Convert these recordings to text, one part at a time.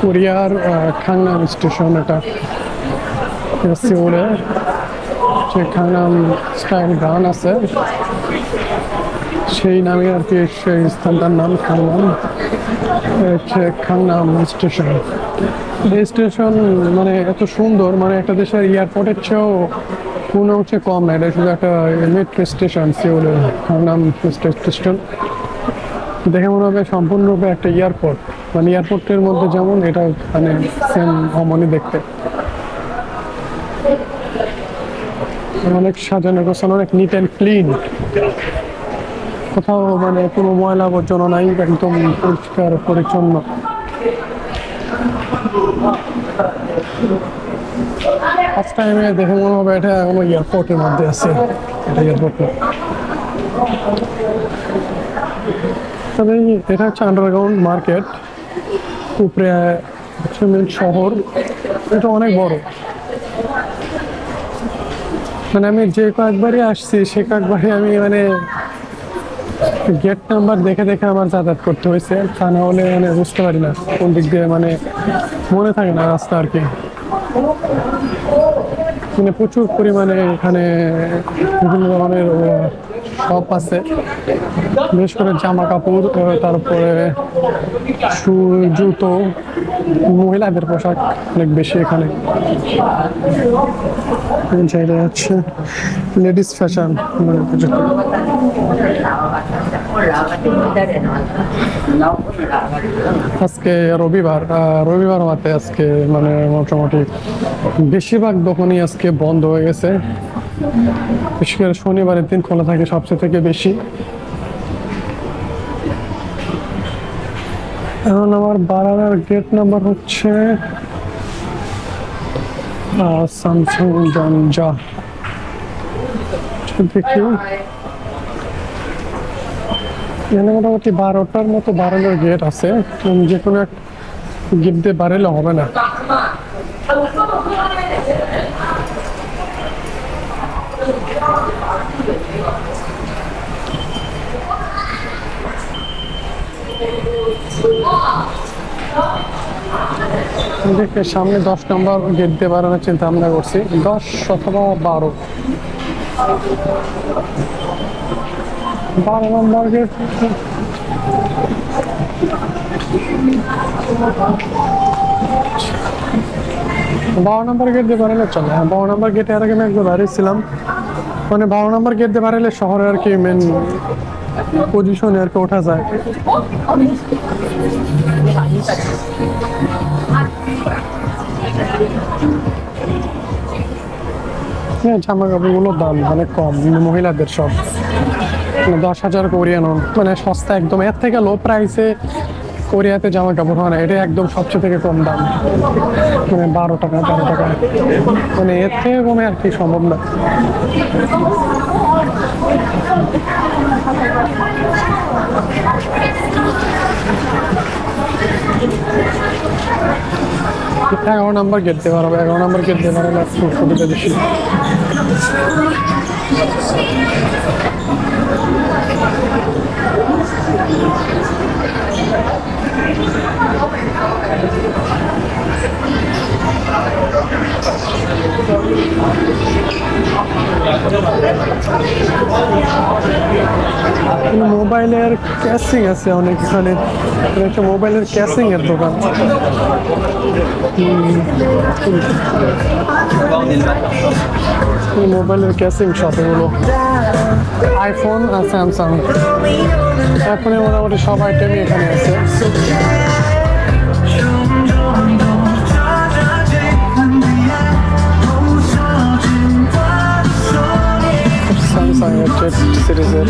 কোরিয়ার খাংনাম স্টেশন, এটা সিউলে, যে খাংনাম স্টাইল গান আছে, সেই নামে আর কি সেই স্থানটার নাম খাংনাম হচ্ছে খাংনাম স্টেশন। এই স্টেশন মানে এত সুন্দর মানে একটা দেশের এয়ারপোর্টের চেয়েও কোনো হচ্ছে কম না, এটা শুধু একটা মেট্রো স্টেশন সিউলের খাংনাম স্টেশন। দেখে মনে হবে সম্পূর্ণরূপে একটা এয়ারপোর্ট। মানে এয়ারপোর্টের মধ্যে যেমন এটা মানে সেম অমনি দেখতে। অনেক সাজানো গোছানো, অনেক নিট অ্যান্ড ক্লিন কোথাও মানে কোনো ময়লা আবর্জনা নাই, একদম পরিষ্কার, পরিচ্ছন্ন। ফার্স্ট টাইমে দেখে মনে হবে এটা কোনো এয়ারপোর্টের মধ্যে আছে, এটা এয়ারপোর্ট তবে এটা হচ্ছে আন্ডারগ্রাউন্ড মার্কেট উপরে শহর। এটা অনেক বড়। মানে আমি যে কয়েকবারই আসছি, সে কয়েকবারই আমি মানে গেট নাম্বার দেখে দেখে আমার যাতায়াত করতে হয়েছে। তা না হলে মানে বুঝতে পারি না কোন দিক দিয়ে মানে মনে থাকে না রাস্তা আর কি। মানে প্রচুর পরিমাণে এখানে বিভিন্ন ধরনের শপ আছে। বিশেষ করে জামা কাপড় তারপরে শু, জুতো, মহিলাদের পোশাক অনেক বেশি এখানে। হচ্ছে লেডিস ফ্যাশন আজকে রবিবার রবিবার হওয়াতে আজকে মানে মোটামুটি বেশিরভাগ দোকানই আজকে বন্ধ হয়ে গেছে। বিশেষ করে শনিবারের দিন খোলা থাকে সবচেয়ে থেকে বেশি। এখন আমার বারানার গেট নাম্বার হচ্ছে স্যামসাং জঞ্জা দেখি। এখানে মোটামুটি বারোটার মতো বারানোর গেট আছে। যে কোনো এক গেট দিয়ে বাড়ালে হবে না। দেখে সামনে দশ নম্বর গেট দিয়ে বাড়ানোর চিন্তা ভাবনা করছি। দশ অথবা বারো। বারো নম্বর গেট বারো নম্বর গেট দিয়ে বাড়ালে চলে। হ্যাঁ বারো নম্বর গেটে আর আগে আমি একবার বাড়িয়েছিলাম মানে বারো নম্বর গেট দিয়ে বাড়ালে শহরে আর কি মেন পজিশনে আর কি ওঠা যায়। হ্যাঁ জামা কাপড়গুলোর দাম অনেক কম মানে মহিলাদের সব। মানে দশ হাজার কোরিয়ান মানে সস্তা একদম। এর থেকে লো প্রাইসে কোরিয়াতে জামা কাপড় হয় না। এটা একদম সবচেয়ে থেকে কম দাম। মানে বারো টাকা, তেরো টাকা। মানে এর থেকে কমে আর কি সম্ভব না। এগারো নাম্বার গেট দেওয়া হবে এগারো নাম্বার গেট হলে একটু সুবিধা বেশি। মোবাইলের ক্যাসিং আছে অনেক এখানে। একটা মোবাইলের ক্যাসিং এর দোকান। মোবাইলের ক্যাসিং শপ এগুলো আইফোন আর স্যামসাং। আইফোনের মোটামুটি সব আইটেমই এখানে আছে। সিরিজের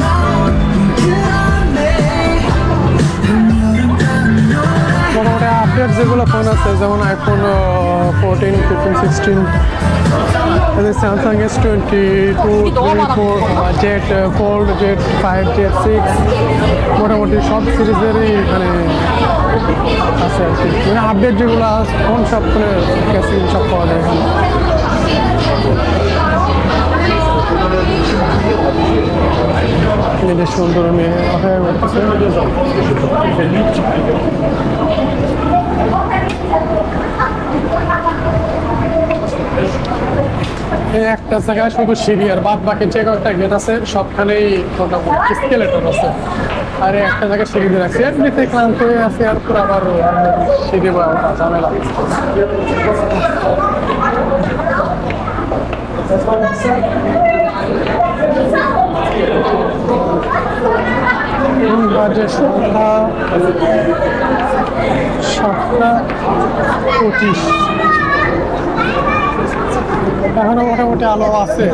মোটামুটি আপডেট যেগুলো ফোন আছে, যেমন iPhone fourteen fifteen sixteen Samsung S twenty two twenty four Z fold Z five Z six মোটামুটি সব সিরিজেরই এখানে আছে আর কি। মানে আপডেট যেগুলো ফোন সব ফোনে ক্যাসিং সব পাওয়া যায় এখানে। মেয়েদের সুন্দর মেয়ে অপেক্ষা করতেছে একটা জায়গায় শুধু সিঁড়ি আর বাদ বাকি যে কয়েকটা গেট আছে, সবখানেই মোটামুটি স্কেলেটর আছে। আর একটা জায়গায় সিঁড়ি দিয়ে রাখছি। এমনিতে ক্লান্ত হয়ে আছে আর পুরো আবার সিঁড়ি বা ঝামেলা। Thank. বাজে সন্ধ্যা সাতটা পঁচিশ। এখনও মোটামুটি আলো আছে।